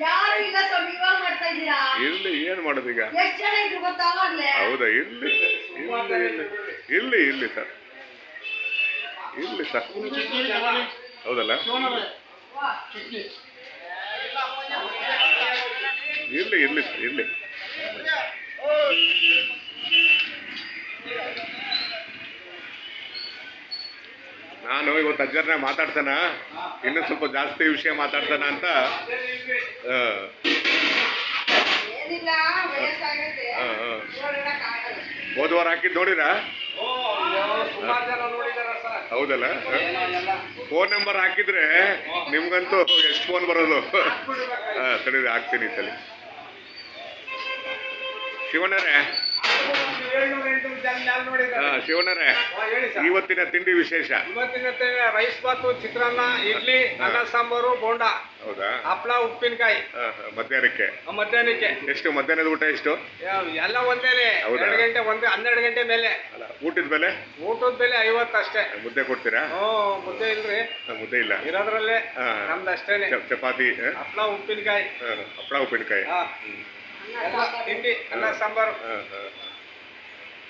ಯಾರು ಇಲ್ಲ ಸ್ವಾಮಿ ಇವಾಗ ಮಾಡ್ತಾ ಇದ್ದೀರಾ? ಇರ್ಲಿ ಏನ್ ಮಾಡೋದು ಈಗ? ಎಷ್ಟ್ ಜನ ಇದ್ರು ಗೊತ್ತಾ ಅವಾಗ್ಲೇ ಹೌದಾ ಇಲ್ಲಿ ಇಲ್ಲಿ ಇಲ್ಲಿ ಇರ್ಲಿ ಇರ್ಲಿ ಸರ್. ಇಲ್ಲಿ ಸರ್. ಹೌದಲ್ಲ? ವಾ. ಇರಲಿ ಇರಲಿ ಇರಲಿ. ನಾನು ಇವತ್ತು ಅಜ್ಜರನ್ನ ಮಾತಾಡ್ತಾನ? ಇನ್ನೂ ಸ್ವಲ್ಪ ಜಾಸ್ತಿ ವಿಷಯ ಮಾತಾಡ್ತಾನ ಅಂತ? ಹೋದ ವಾರ ಹಾಕಿದ್ ನೋಡಿರ? ಹೌದಲ್ಲ? ಫೋನ್ ನಂಬರ್ ಹಾಕಿದ್ರೆ ನಿಮ್ಗಂತೂ ಎಷ್ಟು ಫೋನ್ ಬರೋದು? ಸರಿ ಹಾಕ್ತೀನಿ ಸರಿ ಹೇಳಿ ಶಿವನರೇ ಇವತ್ತಿನ ತಿಂಡಿ ವಿಶೇಷ? ಇವತ್ತಿನ ರೈಸ್ ಬಾತು ಚಿತ್ರಾನ್ನ ಇಡ್ಲಿ ಅನ್ನ ಸಾಂಬಾರು ಬೋಂಡ ಹೌದಾ? ಹಪ್ಳ ಉಪ್ಪಿನಕಾಯಿ ಮಧ್ಯಾಹ್ನಕ್ಕೆ? ಮಧ್ಯಾಹ್ನಕ್ಕೆ ಎಷ್ಟು? ಮಧ್ಯಾಹ್ನದ ಊಟ ಎಷ್ಟು? ಎಲ್ಲ ಒಂದೇನೆ? ಎರಡು ಗಂಟೆ ಒಂದು ಹನ್ನೆರಡು ಗಂಟೆ ಮೇಲೆ ಊಟದ ಬೆಲೆ? ಊಟದ ಬೆಲೆ ಐವತ್ತು ಅಷ್ಟೇ ಮುದ್ದೆ ಕೊಡ್ತೀರಾ? ಹ್ಞೂ ಮುದ್ದೆ ಇಲ್ರಿ ಮುದ್ದೆ ಇಲ್ಲ. ಇರೋದ್ರಲ್ಲೇ. ನಮ್ದು ಅಷ್ಟೇನೆ. ಚಪಾತಿ ಹಪ್ಪಳ ಹಪ್ಳ ಉಪ್ಪಿನಕಾಯಿ. ಹಪ್ಳ ಹಪ್ಪಳ ಉಪ್ಪಿನಕಾಯಿ. ಹಾ. ಎಲ್ಲ ತಿಂಡಿ ಅನ್ನ ಸಾಂಬಾರು.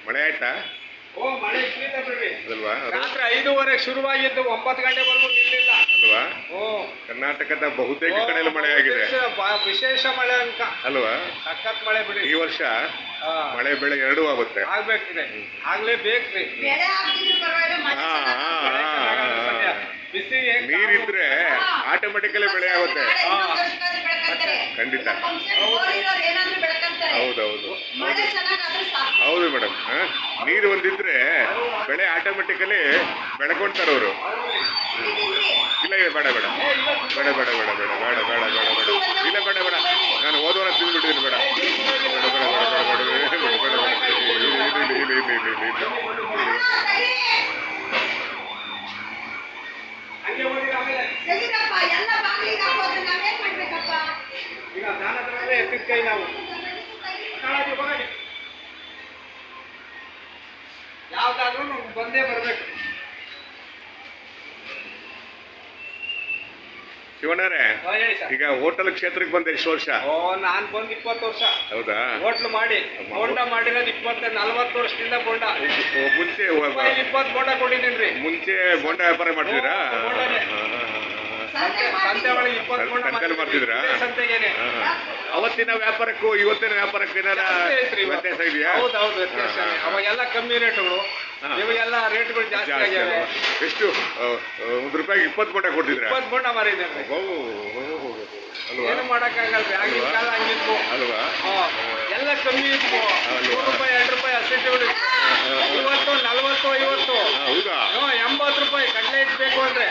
ಮಳೆ ಆಯ್ತಾ? ಓ ಮಳೆ ಬಿಡ್ರಿ. ಅಲ್ವಾ? ರಾತ್ರಿ ಐದೂವರೆಗೆ ಶುರುವಾಗಿದ್ದು ಒಂಬತ್ತು ಗಂಟೆವರೆಗೂ ನಿಲ್ಲಿಲ್ಲ. ಅಲ್ವಾ? ಓ. ಕರ್ನಾಟಕದ ಬಹುತೇಕ ಕಡೆಯಲ್ಲಿ ಮಳೆ ಆಗಿದೆ. ವಿಶೇಷ ಬಾ- ವಿಶೇಷ ಮಳೆ ಅಂತ. ಅಲ್ವಾ? ಸಖತ್ ಮಳೆ ಬಿಡಿ. ಈ ವರ್ಷ ಹಾ. ಮಳೆ ಬೆಳೆ ಎರಡೂ ಆಗುತ್ತೆ. ಆಗ್ಬೇಕ್ರಿ ಆಗ್ಲೇಬೇಕ್ರಿ ಬೆಳೆ ಹಾಕ್ತಿದ್ರು ಪರವಾಗಿಲ್ಲ ಮಳೆ ಹಾ, ಹಾ, ಮಳೆ ಹಾ, ಹಾ, ಬಿಸಿ ನೀರಿದ್ರೆ ಆಟೋಮೆಟಿಕಲಿ ಬೆಳೆ ಆಗುತ್ತೆ. ಖಂಡಿತ. ಹೌದೌದು ಹೌದು ಮೇಡಮ್ ನೀರು ಒಂದಿದ್ರೆ ಬೆಳೆ ಆಟೋಮೆಟಿಕಲಿ ಬೆಳ್ಕೊಂತಾರೆ ಅವರು. ಇಲ್ಲ ಇಲ್ಲ ಬೇಡ ಬೇಡ ಬೇಡ ಬೇಡ ಬೇಡ ಬೇಡ ಬೇಡ ಬೇಡ ಬೇಡ ಬೇಡ ಇಲ್ಲ ಬೇಡ ಬೇಡ ನಾನು ಹೋದವರ ತಿಂದ್ಬಿಟ್ಟಿದ್ದೀನಿ ಬೇಡ ಬೇಡ ಬೇಡ ಬೇಡ ಬೇಡ ಬೇಡ ಬೇಡ ಬೇಡ ಬೇಡ ಬೇಡ ಇಲ್ಲ ಇಲ್ಲ ಇಲ್ಲ ಇಲ್ಲ ಇಲ್ಲ ಇಲ್ಲ ಇಲ್ಲ ಹಾ, ಸರಿ. ಹಂಗೆ ಹೋಗಿ ಆಮೇಲೆ ತೆಗೀರಪ್ಪ, ಎಲ್ಲ ಬಾಗ್ಲಿಗೆ ಹಾಕೋದ್ರೆ ನಾವೇನ್ ಮಾಡ್ಬೇಕಪ್ಪ? ಈಗ ನಾವು. ಕಾಳಜಿ ಬರಲಿ ಯಾವ್ದಾದ್ರೂ ಬಂದೇ ಬರ್ಬೇಕು. ಶಿವಣ್ಣರೇ ಈಗ ಹೋಟೆಲ್ ಕ್ಷೇತ್ರಕ್ಕೆ ಬಂದೆ ಎಷ್ಟು ವರ್ಷ. ಓ ನಾನ್ ಬಂದ್ ಇಪ್ಪತ್ತು ವರ್ಷ. ಹೌದಾ? ಹೋಟ್ಲು ಮಾಡಿ. ಬೋಂಡ ಮಾಡಿರೋದು ಇಪ್ಪತ್ತ ನಲ್ವತ್ತು ವರ್ಷದಿಂದ ಬೋಂಡ. ಮುಂಚೆ ಇಪ್ಪತ್ತು ಬೋಂಡ ಕೊಟ್ಟಿದ್ದೀನಿ ಮುಂಚೆ ಬೋಂಡ ವ್ಯಾಪಾರ ಮಾಡ್ತಿದ್ರಾ ಕಣಕಲ್ ಮಾಡ್ತಿದ್ರಾ ಅವತ್ತಿನ ವ್ಯಾಪಾರಕ್ಕೂ ಇವತ್ತಿನ ವ್ಯಾಪಾರಕ್ಕೂ ಏನಾರ ವ್ಯತ್ಯಾಸ ಇದೆಯಾ? ಹೌದೌದು ವ್ಯತ್ಯಾಸ ಅವಾಗೆಲ್ಲ ಕಮ್ಮಿ ರೇಟ್ಗಳು. ಇವಾಗೆಲ್ಲ ರೇಟ್ಗಳು ಜಾಸ್ತಿ ಆಗ್ಯಾವೆ. ಎಷ್ಟು? ಒಂದು ರೂಪಾಯಿಗೆ ಇಪ್ಪತ್ತು ಪೋಟ ಕೊಡ್ತಿದ್ರ ಇಪ್ಪತ್ತು ಪೋಟ ಮಾರಿದ್ದಾರೆ ಏನು ಮಾಡೋಕ್ಕಾಗಲ್ಲ ಆಗಿನ ಕಾಲ ಹಂಗಿತ್ತು ಅಲ್ವಾ? ಎಲ್ಲ ಕಮ್ಮಿ ಇತ್ತು ನೂರು ರೂಪಾಯಿ ಎರಡು ರೂಪಾಯಿ ಹಸಿಟ್ಟುಗಳು ಇವತ್ತು ನಲ್ವತ್ತು ಐವತ್ತು. ಹೌದಾ? ಎಂಬತ್ತು ರೂಪಾಯಿ ಕಡಲೆ ಇಟ್ಬೇಕು ಅಂದ್ರೆ.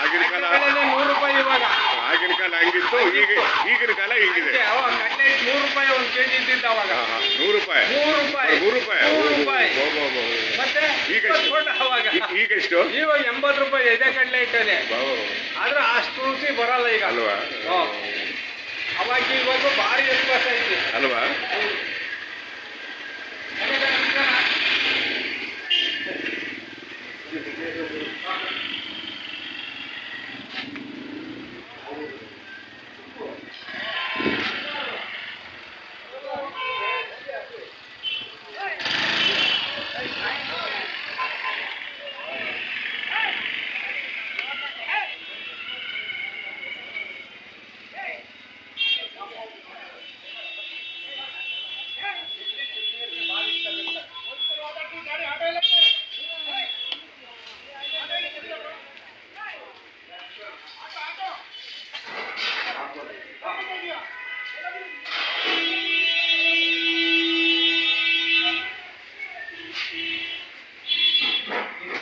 ಆಗಿನ ಕಾಲ ನೂರು ರೂಪಾಯಿ ಇವಾಗ. ಆಗಿನ ಕಾಲ ಹಂಗಿತ್ತು. ಈಗ ಈಗಿನ ಕಾಲ ಹಿಂಗಿದೆ. ಕಟ್ಲೆಟ್ ನೂರು ರೂಪಾಯಿ ಒಂದು ಕೆ ಜಿ ಇದ್ದಿದ್ದು ಅವಾಗ. ನೂರು ರೂಪಾಯಿ ನೂರು ರೂಪಾಯಿ ನೂರು ರೂಪಾಯಿ ನೂರು ರೂಪಾಯಿ ಮತ್ತೆ ಈಗ ಫೋಟೋ ಅವಾಗ. ಈಗ ಎಷ್ಟು? ಇವಾಗ ಎಂಬತ್ತು ರೂಪಾಯಿ ಇದೆ ಕಟ್ಲೆಟ್ ಅಲ್ಲಿ ಆದ್ರೆ ಅಷ್ಟು ರುಚಿ ಬರಲ್ಲ ಈಗ. ಅಲ್ವಾ? ಅವಾಗ ಇವಾಗ ಭಾರಿ ಎತ್ತರ